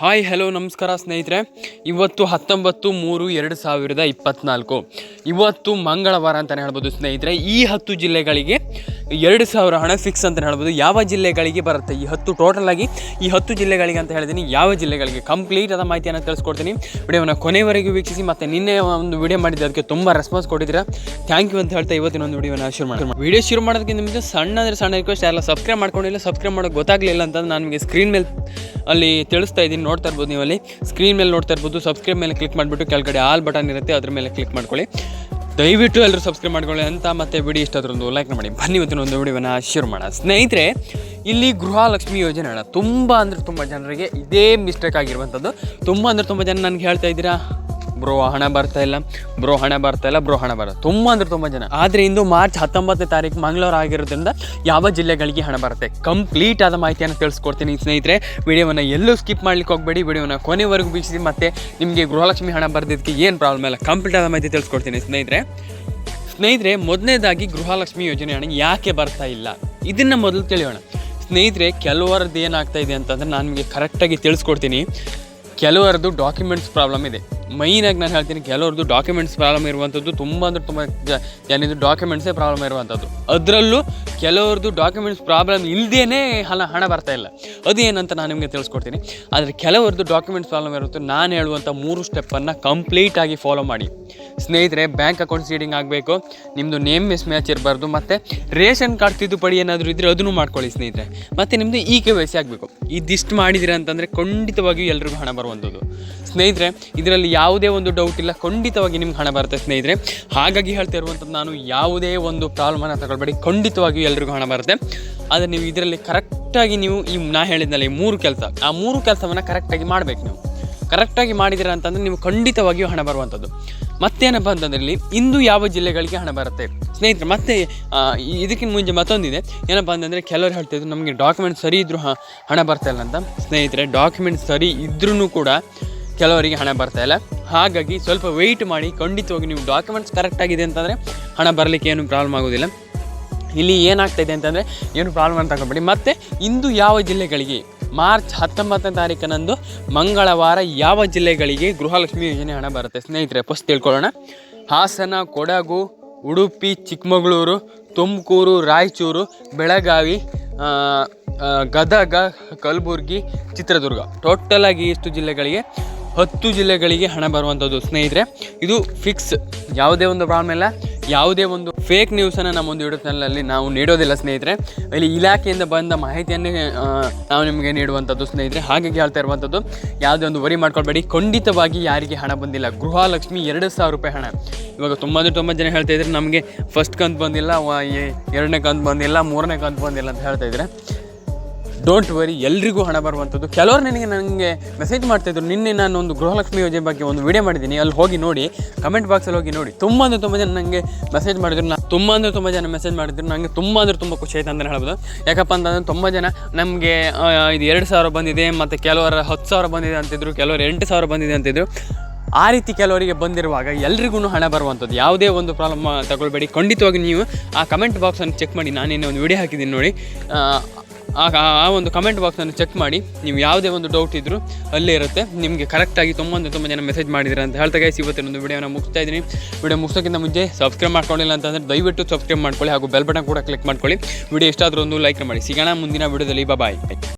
Hi hello ನಮಸ್ಕಾರ ಸ್ನೇಹಿತರೆ. ಇವತ್ತು ಹತ್ತೊಂಬತ್ತು ಮೂರು ಎರಡು ಸಾವಿರದ ಇಪ್ಪತ್ನಾಲ್ಕು. ಇವತ್ತು ಮಂಗಳವಾರ ಅಂತಲೇ ಹೇಳ್ಬೋದು ಸ್ನೇಹಿತರೆ. ಈ ಹತ್ತು ಜಿಲ್ಲೆಗಳಿಗೆ ಎರಡು ಸಾವಿರ ಹಣ ಫಿಕ್ಸ್ ಅಂತ ಹೇಳ್ಬೋದು. ಯಾವ ಜಿಲ್ಲೆಗಳಿಗೆ ಬರುತ್ತೆ? ಈ ಹತ್ತು ಟೋಟಲ್ ಆಗಿ ಈ ಹತ್ತು ಜಿಲ್ಲೆಗಳಿಗೆ ಅಂತ ಹೇಳಿದ್ದೀನಿ ಯಾವ ಜಿಲ್ಲೆಗಳಿಗೆ? ಕಂಪ್ಲೀಟ್ ಆದ ಮಾಹಿತಿಯನ್ನು ತಿಳಿಸ್ಕೊಡ್ತೀನಿ. ವಿಡಿಯೋನ ಕೊನೆವರೆಗೂ ವೀಕ್ಷಿಸಿ ಮತ್ತು ನಿನ್ನೆ ಒಂದು ವಿಡಿಯೋ ಮಾಡಿದ್ದೆ. ಅದಕ್ಕೆ ತುಂಬ ರೆಸ್ಪಾನ್ಸ್ ಕೊಟ್ಟಿದ್ದೀರಾ. ಥ್ಯಾಂಕ್ ಯು ಅಂತ ಹೇಳ್ತಾ ಇವತ್ತಿನ ಒಂದು ವಿಡಿಯೋನ ಶುರು ಮಾಡ್ತೀನಿ ವಿಡಿಯೋ ಶುರು ಮಾಡೋದಕ್ಕೆ ನಿಮಗೆ ಸಣ್ಣ ಅಂದರೆ ಸಣ್ಣ ರಿಕ್ವೆಸ್ಟ್ ಎಲ್ಲ ಸಬ್ಸ್ಕ್ರೈಬ್ ಮಾಡ್ಕೊಂಡಿಲ್ಲ ಸಬ್ಸ್ಕ್ರೈಬ್ ಮಾಡೋಕೆ ಗೊತ್ತಾಗಲಿಲ್ಲ ಅಂತಂದ್ರೆ ನಾನು ನಿಮಗೆ ಸ್ಕ್ರೀನ್ ಮೇಲೆ ಅಲ್ಲಿ ತಿಳಿಸ್ತಾ ಇದ್ದೀನಿ. ನೋಡ್ತಾ ಇರ್ಬೋದು ನೀವು ಅಲ್ಲಿ ಸ್ಕ್ರೀನ್ ಮೇಲೆ ನೋಡ್ತಾ ಇರ್ಬೋದು. ಸಬ್ಸ್ಕ್ರೈಬ್ ಮೇಲೆ ಕ್ಲಿಕ್ ಮಾಡಿಬಿಟ್ಟು ಕೆಳಗಡೆ ಆಲ್ ಬಟನ್ ಇರುತ್ತೆ. ಅದ್ರ ಮೇಲೆ ಕ್ಲಿಕ್ ಮಾಡ್ಕೊಳ್ಳಿ. ದಯವಿಟ್ಟು ಎಲ್ಲರೂ ಸಬ್ಸ್ಕ್ರೈಬ್ ಮಾಡ್ಕೊಳ್ಳಿ ಅಂತ ಮತ್ತೆ ವಿಡಿಯೋ ಇಷ್ಟ ಒಂದು ಲೈಕ್ ಮಾಡಿ. ಬನ್ನಿ ಇವತ್ತಿನ ಒಂದು ವಿಡಿಯೋನ ಶೇರ್ ಮಾಡೋಣ. ಸ್ನೇಹಿತರೆ, ಇಲ್ಲಿ ಗೃಹಲಕ್ಷ್ಮಿ ಯೋಜನೆ ಅಣ್ಣ. ತುಂಬ ಅಂದರೆ ತುಂಬ ಜನರಿಗೆ ಇದೇ ಮಿಸ್ಟೇಕ್ ಆಗಿರುವಂಥದ್ದು. ತುಂಬ ಅಂದರೆ ತುಂಬ ಜನ ನನಗೆ ಹೇಳ್ತಾ ಇದ್ದೀರಾ ಬ್ರೋ, ಹಣ ಬರ್ತಾ ಇಲ್ಲ. ಬ್ರೋ, ಹಣ ಬರ್ತಾ ಇಲ್ಲ. ಬ್ರೋ, ಹಣ ಬರುತ್ತೆ ತುಂಬ ಅಂದ್ರೆ ತುಂಬ ಜನ. ಆದರೆ ಇಂದು ಮಾರ್ಚ್ ಹತ್ತೊಂಬತ್ತನೇ ತಾರೀಕು ಮಂಗಳೂರು ಆಗಿರೋದ್ರಿಂದ ಯಾವ ಜಿಲ್ಲೆಗಳಿಗೆ ಹಣ ಬರುತ್ತೆ? ಕಂಪ್ಲೀಟ್ ಆದ ಮಾಹಿತಿಯನ್ನು ತಿಳಿಸ್ಕೊಡ್ತೀನಿ ಸ್ನೇಹಿತರೆ. ವಿಡಿಯೋವನ್ನು ಎಲ್ಲೂ ಸ್ಕಿಪ್ ಮಾಡ್ಲಿಕ್ಕೆ ಹೋಗಬೇಡಿ. ವಿಡಿಯೋನ ಕೊನೆವರೆಗೂ ವೀಕ್ಷಿಸಿ. ಮತ್ತೆ ನಿಮಗೆ ಗೃಹಲಕ್ಷ್ಮಿ ಹಣ ಬರ್ದಿದ್ದಕ್ಕೆ ಏನು ಪ್ರಾಬ್ಲಮ್ ಇಲ್ಲ. ಕಂಪ್ಲೀಟ್ ಆದ ಮಾಹಿತಿ ತಿಳಿಸ್ಕೊಡ್ತೀನಿ ಸ್ನೇಹಿತರೆ. ಸ್ನೇಹಿತರೆ, ಮೊದಲನೇದಾಗಿ ಗೃಹಲಕ್ಷ್ಮಿ ಯೋಜನೆ ಹಣ ಯಾಕೆ ಬರ್ತಾ ಇಲ್ಲ? ಇದನ್ನು ಮೊದಲು ತಿಳಿಯೋಣ. ಸ್ನೇಹಿತರೆ, ಕೆಲವರದ್ದು ಏನಾಗ್ತಾ ಇದೆ ಅಂತಂದರೆ ನಾನು ನಿಮಗೆ ಕರೆಕ್ಟಾಗಿ ತಿಳಿಸ್ಕೊಡ್ತೀನಿ. ಕೆಲವರದ್ದು ಡಾಕ್ಯುಮೆಂಟ್ಸ್ ಪ್ರಾಬ್ಲಮ್ ಇದೆ. ಮೈನಾಗಿ ನಾನು ಹೇಳ್ತೀನಿ ಕೆಲವ್ರದ್ದು ಡಾಕ್ಯುಮೆಂಟ್ಸ್ ಪ್ರಾಬ್ಲಮ್ ಇರುವಂಥದ್ದು ತುಂಬ ಅಂದರೆ ತುಂಬ ಏನಿದು ಡಾಕ್ಯುಮೆಂಟ್ಸೇ ಪ್ರಾಬ್ಲಮ್ ಇರುವಂಥದ್ದು. ಅದರಲ್ಲೂ ಕೆಲವ್ರದ್ದು ಡಾಕ್ಯುಮೆಂಟ್ಸ್ ಪ್ರಾಬ್ಲಮ್ ಇಲ್ಲದೇ ಹಣ ಹಣ ಬರ್ತಾ ಇಲ್ಲ. ಅದು ಏನಂತ ನಾನು ನಿಮಗೆ ತಿಳಿಸ್ಕೊಡ್ತೀನಿ. ಆದರೆ ಕೆಲವ್ರದ್ದು ಡಾಕ್ಯುಮೆಂಟ್ಸ್ ಪ್ರಾಬ್ಲಮ್ ಇರುತ್ತೆ, ನಾನು ಹೇಳುವಂಥ ಮೂರು ಸ್ಟೆಪ್ಪನ್ನು ಕಂಪ್ಲೀಟಾಗಿ ಫಾಲೋ ಮಾಡಿ. ಸ್ನೇಹಿತರೆ ಬ್ಯಾಂಕ್ ಅಕೌಂಟ್ ಸೀಡಿಂಗ್ ಆಗಬೇಕು ನಿಮ್ಮದು ನೇಮ್ ಮಿಸ್ ಮ್ಯಾಚ್ ಇರಬಾರ್ದು, ಮತ್ತು ರೇಷನ್ ಕಾರ್ಡ್ ತಿದ್ದುಪಡಿ ಏನಾದರೂ ಇದ್ದರೆ ಅದನ್ನು ಮಾಡ್ಕೊಳ್ಳಿ ಸ್ನೇಹಿತರೆ. ಮತ್ತು ನಿಮ್ಮದು ಈ ಕೆ ವೈ ಆಗಬೇಕು. ಇದಿಷ್ಟು ಮಾಡಿದಿರ ಅಂತಂದರೆ ಖಂಡಿತವಾಗಿಯೂ ಎಲ್ರಿಗೂ ಹಣ ಬರುವಂಥದ್ದು. ಸ್ನೇಹಿತರೆ, ಇದರಲ್ಲಿ ಯಾವುದೇ ಒಂದು ಡೌಟ್ ಇಲ್ಲ, ಖಂಡಿತವಾಗಿ ನಿಮ್ಗೆ ಹಣ ಬರುತ್ತೆ ಸ್ನೇಹಿತರೆ. ಹಾಗಾಗಿ ಹೇಳ್ತಾ ಇರುವಂಥದ್ದು ನಾನು ಯಾವುದೇ ಒಂದು ಪ್ರಾಬ್ಲಮನ್ನು ತಗೊಳ್ಬೇಡಿ, ಖಂಡಿತವಾಗಿಯೂ ಎಲ್ರಿಗೂ ಹಣ ಬರುತ್ತೆ. ಆದರೆ ನೀವು ಇದರಲ್ಲಿ ಕರೆಕ್ಟಾಗಿ ನೀವು ಈ ನಾ ಹೇಳಿದ್ನಲ್ಲ, ಈ ಮೂರು ಕೆಲಸ, ಆ ಮೂರು ಕೆಲಸವನ್ನು ಕರೆಕ್ಟಾಗಿ ಮಾಡಬೇಕು ನೀವು. ಕರೆಕ್ಟಾಗಿ ಮಾಡಿದಿರ ಅಂತಂದರೆ ನೀವು ಖಂಡಿತವಾಗಿಯೂ ಹಣ ಬರುವಂಥದ್ದು ಮತ್ತೇನಪ್ಪ ಅಂತಂದ್ರಲ್ಲಿ ಇಂದು ಯಾವ ಜಿಲ್ಲೆಗಳಿಗೆ ಹಣ ಬರುತ್ತೆ? ಸ್ನೇಹಿತರೆ, ಮತ್ತೆ ಇದಕ್ಕಿಂತ ಮುಂಚೆ ಮತ್ತೊಂದಿದೆ. ಏನಪ್ಪ ಅಂತಂದರೆ ಕೆಲವರು ಹೇಳ್ತಿದ್ರು ನಮಗೆ ಡಾಕ್ಯುಮೆಂಟ್ ಸರಿ ಇದ್ದರೂ ಹಣ ಬರ್ತಾ ಇಲ್ಲ ಅಂತ. ಸ್ನೇಹಿತರೆ ಡಾಕ್ಯುಮೆಂಟ್ ಸರಿ ಇದ್ರೂ ಕೂಡ ಕೆಲವರಿಗೆ ಹಣ ಬರ್ತಾ ಇಲ್ಲ. ಹಾಗಾಗಿ ಸ್ವಲ್ಪ ವೆಯ್ಟ್ ಮಾಡಿ, ಖಂಡಿತವಾಗಿ ನೀವು ಡಾಕ್ಯುಮೆಂಟ್ಸ್ ಕರೆಕ್ಟಾಗಿದೆ ಅಂತಂದರೆ ಹಣ ಬರಲಿಕ್ಕೆ ಏನು ಪ್ರಾಬ್ಲಮ್ ಆಗೋದಿಲ್ಲ. ಇಲ್ಲಿ ಏನಾಗ್ತಾ ಇದೆ ಅಂತಂದರೆ ಏನು ಪ್ರಾಬ್ಲಮ್ ಅಂತ ತಗೊಬೇಡಿ ಮತ್ತು ಇಂದು ಯಾವ ಜಿಲ್ಲೆಗಳಿಗೆ, ಮಾರ್ಚ್ ಹತ್ತೊಂಬತ್ತನೇ ತಾರೀಕಿನಂದು ಮಂಗಳವಾರ ಯಾವ ಜಿಲ್ಲೆಗಳಿಗೆ ಗೃಹಲಕ್ಷ್ಮಿ ಯೋಜನೆ ಹಣ ಬರುತ್ತೆ? ಸ್ನೇಹಿತರೆ ಫಸ್ಟ್ ತಿಳ್ಕೊಳ್ಳೋಣ. ಹಾಸನ, ಕೊಡಗು, ಉಡುಪಿ, ಚಿಕ್ಕಮಗಳೂರು, ತುಮಕೂರು, ರಾಯಚೂರು, ಬೆಳಗಾವಿ ಗದಗ, ಕಲಬುರ್ಗಿ, ಚಿತ್ರದುರ್ಗ. ಟೋಟಲಾಗಿ ಇಷ್ಟು ಜಿಲ್ಲೆಗಳಿಗೆ ಹತ್ತು ಜಿಲ್ಲೆಗಳಿಗೆ ಹಣ ಬರುವಂಥದ್ದು. ಸ್ನೇಹಿತರೆ, ಇದು ಫಿಕ್ಸ್ ಯಾವುದೇ ಒಂದು ಪ್ರಾಬ್ಲಮ್ ಇಲ್ಲ. ಯಾವುದೇ ಒಂದು ಫೇಕ್ ನ್ಯೂಸನ್ನು ನಮ್ಮ ಒಂದು ಯೂಟ್ಯೂಬ್ ಚಾನಲಲ್ಲಿ ನಾವು ನೀಡೋದಿಲ್ಲ ಸ್ನೇಹಿತರೆ. ಇಲ್ಲಿ ಇಲಾಖೆಯಿಂದ ಬಂದ ಮಾಹಿತಿಯನ್ನೇ ನಾವು ನಿಮಗೆ ನೀಡುವಂಥದ್ದು ಸ್ನೇಹಿತರೆ. ಹಾಗಾಗಿ ಹೇಳ್ತಾ ಇರುವಂಥದ್ದು, ಯಾವುದೇ ಒಂದು ವರಿ ಮಾಡ್ಕೊಳ್ಬೇಡಿ. ಖಂಡಿತವಾಗಿ ಯಾರಿಗೆ ಹಣ ಬಂದಿಲ್ಲ. ಗೃಹಲಕ್ಷ್ಮಿ ಎರಡು ಸಾವಿರ ರೂಪಾಯಿ ಹಣ. ಇವಾಗ ತುಂಬ ತುಂಬ ಜನ ಹೇಳ್ತಾ ಇದ್ದಾರೆ ನಮಗೆ ಫಸ್ಟ್ ಕಂತು ಬಂದಿಲ್ಲ ಎರಡನೇ ಕಂತು ಬಂದಿಲ್ಲ, ಮೂರನೇ ಕಂತು ಬಂದಿಲ್ಲ ಅಂತ ಹೇಳ್ತಾ ಇದ್ದಾರೆ ಡೋಂಟ್ ವರಿ ಎಲ್ರಿಗೂ ಹಣ ಬರುವಂಥದ್ದು. ಕೆಲವರು ನನಗೆ ನನಗೆ ಮೆಸೇಜ್ ಮಾಡ್ತಾಯಿದ್ರು ನಿನ್ನೆ ನಾನು ಒಂದು ಗೃಹಲಕ್ಷ್ಮಿ ಯೋಜನೆ ಬಗ್ಗೆ ಒಂದು ವಿಡಿಯೋ ಮಾಡಿದ್ದೀನಿ, ಅಲ್ಲಿ ಹೋಗಿ ನೋಡಿ ಕಮೆಂಟ್ ಬಾಕ್ಸಲ್ಲಿ ಹೋಗಿ ನೋಡಿ. ತುಂಬ ಅಂದರೆ ತುಂಬ ಜನ ನನಗೆ ಮೆಸೇಜ್ ಮಾಡಿದ್ರು ನಾನು ತುಂಬ ಅಂದರೆ ತುಂಬ ಜನ ಮೆಸೇಜ್ ಮಾಡಿದ್ರು ನನಗೆ ತುಂಬ ಅಂದರೆ ತುಂಬ ಖುಷಿ ಆಯ್ತು ಅಂತಲೇ ಹೇಳ್ಬೋದು. ಯಾಕಪ್ಪ ಅಂತಂದ್ರೆ ತುಂಬ ಜನ ನಮಗೆ ಇದು ಎರಡು ಸಾವಿರ ಬಂದಿದೆ, ಮತ್ತು ಕೆಲವರ ಹತ್ತು ಸಾವಿರ ಬಂದಿದೆ ಅಂತಿದ್ರು, ಕೆಲವರು ಎಂಟು ಸಾವಿರ ಬಂದಿದೆ ಅಂತಿದ್ರು. ಆ ರೀತಿ ಕೆಲವರಿಗೆ ಬಂದಿರುವಾಗ ಎಲ್ರಿಗೂ ಹಣ ಬರುವಂಥದ್ದು. ಯಾವುದೇ ಒಂದು ಪ್ರಾಬ್ಲಮ್ ತಗೊಳ್ಬೇಡಿ. ಖಂಡಿತವಾಗಿ ನೀವು ಆ ಕಮೆಂಟ್ ಬಾಕ್ಸನ್ನು ಚೆಕ್ ಮಾಡಿ. ನಾನು ಒಂದು ವಿಡಿಯೋ ಹಾಕಿದ್ದೀನಿ ನೋಡಿ. ಆ, ಒಂದು ಕಮೆಂಟ್ ಬಾಕ್ಸನ್ನು ಚೆಕ್ ಮಾಡಿ. ನೀವು ಯಾವುದೇ ಒಂದು ಡೌಟ್ ಇದ್ದರೂ ಅಲ್ಲೇ ಇರುತ್ತೆ. ನಿಮಗೆ ಕರೆಕ್ಟಾಗಿ ತುಂಬ ಒಂದು ತುಂಬ ಜನ ಮೆಸೇಜ್ ಮಾಡಿದ್ರೆ ಅಂತ ಹೇಳ್ತಾ ಗೈಸ್ ಇವತ್ತಿನ ಒಂದು ವಿಡಿಯೋನ ಮುಗಿಸ್ತಾ ಇದ್ದೀನಿ. ವಿಡಿಯೋ ಮುಗಿಸೋಕ್ಕಿಂತ ಮುಂಚೆ ಸಬ್ಸ್ಕ್ರೈಬ್ ಮಾಡ್ಕೊಂಡಿಲ್ಲ ಅಂತಂದರೆ ದಯವಿಟ್ಟು ಸಬ್ಸ್ಕ್ರೈಬ್ ಮಾಡ್ಕೊಳ್ಳಿ ಹಾಗೂ ಬೆಲ್ ಬಟನ್ ಕೂಡ ಕ್ಲಿಕ್ ಮಾಡ್ಕೊಳ್ಳಿ. ವಿಡಿಯೋ ಇಷ್ಟ ಒಂದು ಲೈಕ್ ಮಾಡಿ. ಸಿಗೋಣ ಮುಂದಿನ ವಿಡಿಯೋದಲ್ಲಿ ಬಾಯ್